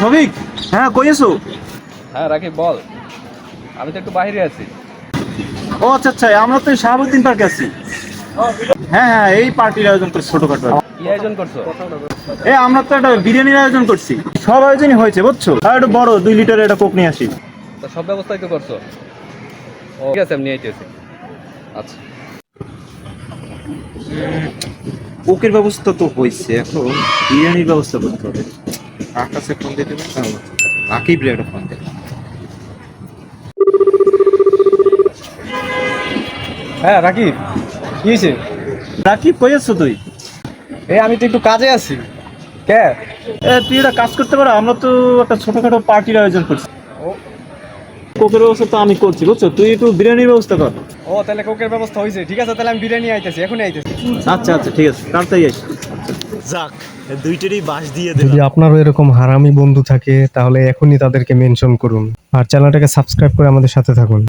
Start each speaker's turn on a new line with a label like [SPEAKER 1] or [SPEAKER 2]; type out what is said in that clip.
[SPEAKER 1] শফিক হ্যাঁ কই আছো?
[SPEAKER 2] হ্যাঁ রাকিব বল। আমি তো একটু বাইরে আছি।
[SPEAKER 1] ও আচ্ছা আচ্ছা আমরা তো শাহাবুদ্দিন পার্কে আছি। হ্যাঁ হ্যাঁ এই পার্টির আয়োজন করছি ছোটখাটো।
[SPEAKER 2] কি আয়োজন করছ?
[SPEAKER 1] এ আমরা তো একটা বিরিয়ানির আয়োজন করছি। সব আয়োজনই হয়েছে বুঝছ? আর একটু বড় দুই লিটারের একটা কোক নিয়ে আসি।
[SPEAKER 2] তো সব ব্যবস্থাই তো করছ? ও ঠিক আছে আমি নিয়ে আইতেছি। আচ্ছা।
[SPEAKER 1] কোকের ব্যবস্থা তো হয়েছে এখন বিরিয়ানির ব্যবস্থা করতে হবে। আকাশে ফোন দিয়ে দেবেন? বাকি রে ফোন দেবেন।
[SPEAKER 3] হ্যাঁ রাকিব কি হয়েছে?
[SPEAKER 1] রাকিব কই আছো তুই?
[SPEAKER 3] এই আমি তো একটু কাজে আছি। কে?
[SPEAKER 1] তুই এটা কাজ করতে পারো আমরা তো একটা ছোটখাটো পার্টির আয়োজন করছি। কোকের ব্যবস্থা তো আমি করছি বুঝছ? তুই একটু বিরিয়ানির ব্যবস্থা কর।
[SPEAKER 3] ও তাহলে কোকের ব্যবস্থা হয়েছে ঠিক আছে তাহলে আমি বিরিয়ানি আইতেছি এখনই আইতেছি।
[SPEAKER 1] আচ্ছা আচ্ছা ঠিক আছে তাড়াতাড়ি আসি যাক দুইটারই বাস দিয়ে
[SPEAKER 4] যদি আপনারও এরকম হারামি বন্ধু থাকে তাহলে এখনই তাদেরকে মেনশন করুন। আর চ্যানেলটাকে সাবস্ক্রাইব করে আমাদের সাথে থাকুন।